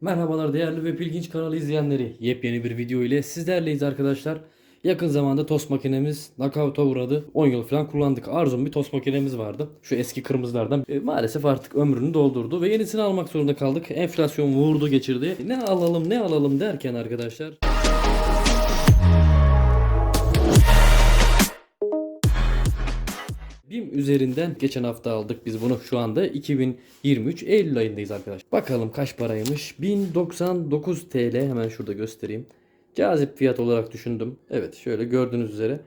Merhabalar değerli ve ilginç kanalı izleyenleri. Yepyeni bir video ile sizlerleyiz arkadaşlar. Yakın zamanda tost makinemiz knockout'a uğradı. 10 yıl falan kullandık. Arzum bir tost makinemiz vardı. Şu eski kırmızılardan. E, maalesef artık ömrünü doldurdu ve yenisini almak zorunda kaldık. Enflasyon vurdu geçirdi. Ne alalım ne alalım derken arkadaşlar. BİM üzerinden geçen hafta aldık biz bunu. Şu anda 2023 Eylül ayındayız arkadaşlar. Bakalım kaç paraymış? 1099 TL hemen şurada göstereyim. Cazip fiyat olarak düşündüm. Evet şöyle gördüğünüz üzere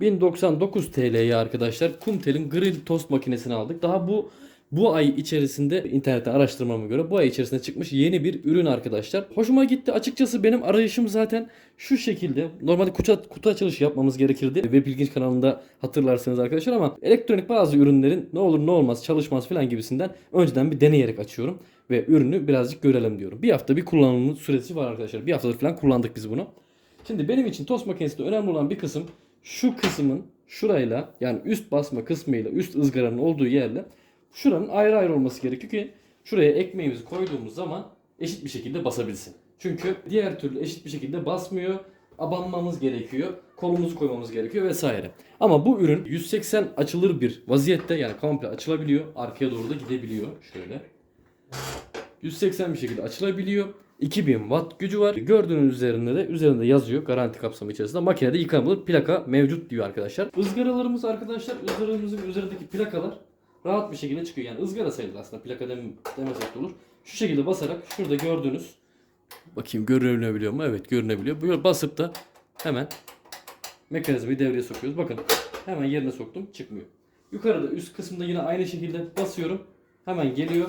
1099 TL'ye arkadaşlar Kumtel'in grill tost makinesini aldık. Daha bu bu ay içerisinde internetten araştırmama göre bu ay içerisinde çıkmış yeni bir ürün arkadaşlar. Hoşuma gitti. Açıkçası benim arayışım zaten şu şekilde. Normalde kutu, kutu açılışı yapmamız gerekirdi. Web İlginç kanalında hatırlarsınız arkadaşlar ama elektronik bazı ürünlerin ne olur ne olmaz çalışmaz falan gibisinden önceden bir deneyerek açıyorum. Ve ürünü birazcık görelim diyorum. Bir hafta bir kullanım süresi var arkadaşlar. Bir haftadır falan kullandık biz bunu. Şimdi benim için tost makinesinde önemli olan bir kısım şu kısmın şurayla yani üst basma kısmıyla üst ızgaranın olduğu yerle şuranın ayrı ayrı olması gerekiyor ki şuraya ekmeğimizi koyduğumuz zaman eşit bir şekilde basabilsin. Çünkü diğer türlü eşit bir şekilde basmıyor. Abanmamız gerekiyor. Kolumuzu koymamız gerekiyor vesaire. Ama bu ürün 180 açılır bir vaziyette yani komple açılabiliyor. Arkaya doğru da gidebiliyor. Şöyle. 180 bir şekilde açılabiliyor. 2000 watt gücü var. Gördüğünüz üzerinde de üzerinde yazıyor garanti kapsamı içerisinde. Makinede yıkanmalı plaka mevcut diyor arkadaşlar. Izgaralarımız arkadaşlar ızgaramızın üzerindeki plakalar rahat bir şekilde çıkıyor. Yani ızgara sayılır aslında plaka dem demesek de olur. Şu şekilde basarak şurada gördüğünüz bakayım görünebiliyor mu? Evet görünebiliyor. Böyle basıp da hemen mekanizmayı devreye sokuyoruz. Bakın hemen yerine soktum çıkmıyor. Yukarıda üst kısımda yine aynı şekilde basıyorum. Hemen geliyor.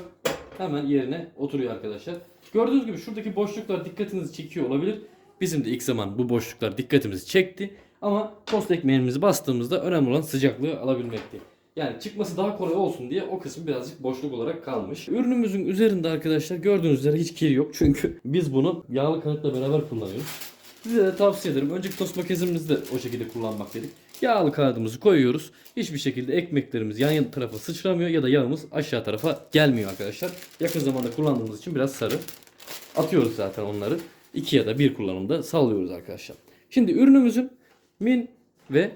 Hemen yerine oturuyor arkadaşlar. Gördüğünüz gibi şuradaki boşluklar dikkatinizi çekiyor olabilir. Bizim de ilk zaman bu boşluklar dikkatimizi çekti. Ama tost ekmeğimizi bastığımızda önemli olan sıcaklığı alabilmekti. Yani çıkması daha kolay olsun diye o kısım birazcık boşluk olarak kalmış. Ürünümüzün üzerinde arkadaşlar gördüğünüz üzere hiç kir yok. Çünkü biz bunu yağlı kanıtla beraber kullanıyoruz. Size de tavsiye ederim. Önceki tost makinemizde de o şekilde kullanmak dedik. Yağlı kağıdımızı koyuyoruz. Hiçbir şekilde ekmeklerimiz yan yan tarafa sıçramıyor ya da yağımız aşağı tarafa gelmiyor arkadaşlar. Yakın zamanda kullandığımız için biraz sarı. Atıyoruz zaten onları. 2 ya da 1 kullanımda sallıyoruz arkadaşlar. Şimdi ürünümüzün min ve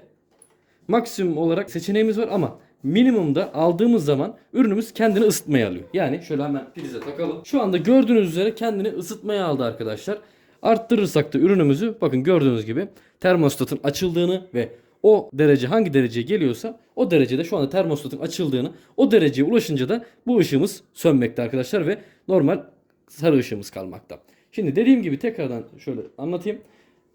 maksimum olarak seçeneğimiz var ama minimumda aldığımız zaman ürünümüz kendini ısıtmaya alıyor. Yani şöyle hemen prize takalım. Şu anda gördüğünüz üzere kendini ısıtmaya aldı arkadaşlar. Arttırırsak da ürünümüzü bakın gördüğünüz gibi termostatın açıldığını ve o derece hangi dereceye geliyorsa o derecede şu anda termostatın açıldığını o dereceye ulaşınca da bu ışığımız sönmekte arkadaşlar ve normal sarı ışığımız kalmakta. Şimdi dediğim gibi tekrardan şöyle anlatayım.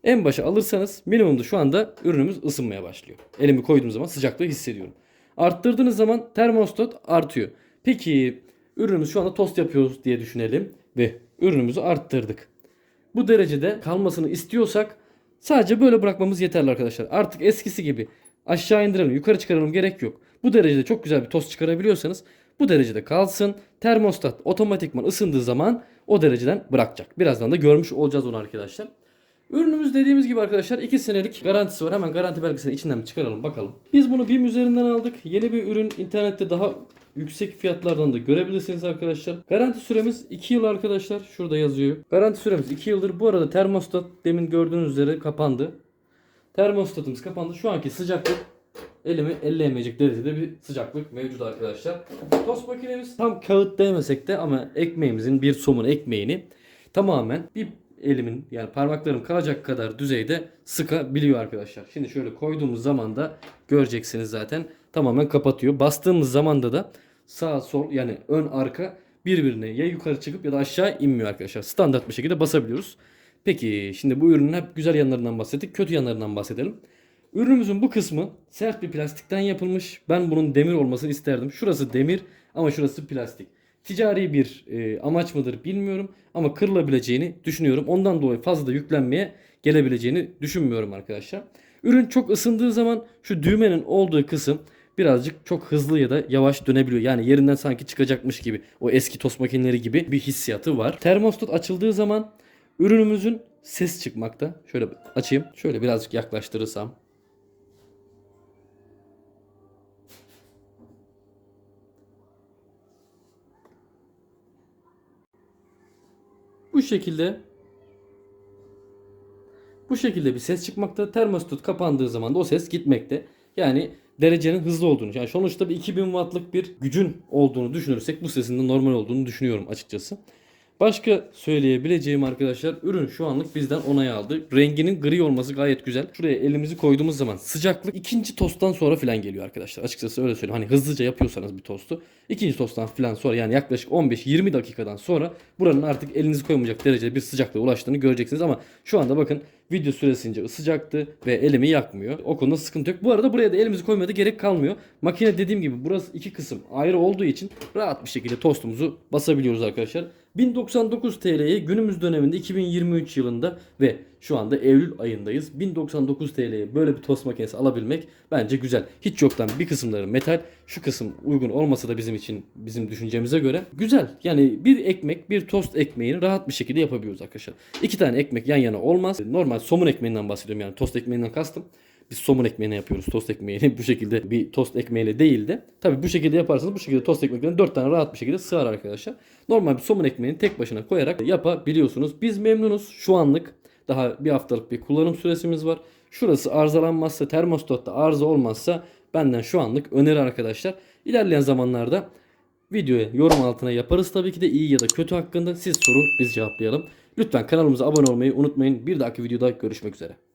En başa alırsanız minimumda şu anda ürünümüz ısınmaya başlıyor. Elimi koyduğum zaman sıcaklığı hissediyorum. Arttırdığınız zaman termostat artıyor. Peki ürünümüz şu anda tost yapıyoruz diye düşünelim ve ürünümüzü arttırdık. Bu derecede kalmasını istiyorsak sadece böyle bırakmamız yeterli arkadaşlar. Artık eskisi gibi aşağı indirelim yukarı çıkaralım gerek yok. Bu derecede çok güzel bir tost çıkarabiliyorsanız bu derecede kalsın. Termostat otomatikman ısındığı zaman o dereceden bırakacak. Birazdan da görmüş olacağız onu arkadaşlar. Ürünümüz dediğimiz gibi arkadaşlar 2 senelik garantisi var. Hemen garanti belgesini içinden çıkaralım bakalım. Biz bunu BİM üzerinden aldık. Yeni bir ürün internette daha yüksek fiyatlardan da görebilirsiniz arkadaşlar. Garanti süremiz 2 yıl arkadaşlar. Şurada yazıyor. Garanti süremiz 2 yıldır. Bu arada termostat demin gördüğünüz üzere kapandı. Termostatımız kapandı. Şu anki sıcaklık elimi elleyemeyecek derecede bir sıcaklık mevcut arkadaşlar. Tost makinemiz tam kağıt değmesek de ama ekmeğimizin bir somun ekmeğini tamamen bir elimin yani parmaklarım kalacak kadar düzeyde sıkabiliyor arkadaşlar. Şimdi şöyle koyduğumuz zaman da göreceksiniz zaten tamamen kapatıyor. Bastığımız zamanda da sağ sol yani ön arka birbirine ya yukarı çıkıp ya da aşağı inmiyor arkadaşlar. Standart bir şekilde basabiliyoruz. Peki şimdi bu ürünün hep güzel yanlarından bahsettik. Kötü yanlarından bahsedelim. Ürünümüzün bu kısmı sert bir plastikten yapılmış. Ben bunun demir olmasını isterdim. Şurası demir ama şurası plastik. Ticari bir e, amaç mıdır bilmiyorum ama kırılabileceğini düşünüyorum. Ondan dolayı fazla da yüklenmeye gelebileceğini düşünmüyorum arkadaşlar. Ürün çok ısındığı zaman şu düğmenin olduğu kısım birazcık çok hızlı ya da yavaş dönebiliyor. Yani yerinden sanki çıkacakmış gibi o eski tost makineleri gibi bir hissiyatı var. Termostat açıldığı zaman ürünümüzün ses çıkmakta. Şöyle açayım. Şöyle birazcık yaklaştırırsam. Bu şekilde bu şekilde bir ses çıkmakta. Termostat kapandığı zaman da o ses gitmekte. Yani derecenin hızlı olduğunu. Yani sonuçta bir 2000 wattlık bir gücün olduğunu düşünürsek bu sesin de normal olduğunu düşünüyorum açıkçası. Başka söyleyebileceğim arkadaşlar ürün şu anlık bizden onay aldı. Renginin gri olması gayet güzel. Şuraya elimizi koyduğumuz zaman sıcaklık ikinci tosttan sonra falan geliyor arkadaşlar. Açıkçası öyle söyleyeyim. Hani hızlıca yapıyorsanız bir tostu. ikinci tosttan falan sonra yani yaklaşık 15-20 dakikadan sonra buranın artık elinizi koymayacak derecede bir sıcaklığa ulaştığını göreceksiniz. Ama şu anda bakın video süresince ısıcaktı ve elimi yakmıyor. O konuda sıkıntı yok. Bu arada buraya da elimizi koymaya da gerek kalmıyor. Makine dediğim gibi burası iki kısım ayrı olduğu için rahat bir şekilde tostumuzu basabiliyoruz arkadaşlar. 1099 TL'ye günümüz döneminde 2023 yılında ve şu anda Eylül ayındayız. 1099 TL'ye böyle bir tost makinesi alabilmek bence güzel. Hiç yoktan bir kısımları metal, şu kısım uygun olmasa da bizim için bizim düşüncemize göre güzel. Yani bir ekmek, bir tost ekmeğini rahat bir şekilde yapabiliyoruz arkadaşlar. İki tane ekmek yan yana olmaz. Normal somun ekmeğinden bahsediyorum yani tost ekmeğinden kastım. Biz somun ekmeğine yapıyoruz tost ekmeğini bu şekilde bir tost ekmeğiyle değil de tabi bu şekilde yaparsanız bu şekilde tost ekmeklerini 4 tane rahat bir şekilde sığar arkadaşlar. Normal bir somun ekmeğini tek başına koyarak yapabiliyorsunuz. Biz memnunuz şu anlık. Daha bir haftalık bir kullanım süresimiz var. Şurası arızalanmazsa termostatta arıza olmazsa benden şu anlık öneri arkadaşlar. İlerleyen zamanlarda videoya yorum altına yaparız tabii ki de iyi ya da kötü hakkında siz sorun biz cevaplayalım. Lütfen kanalımıza abone olmayı unutmayın. Bir dahaki videoda görüşmek üzere.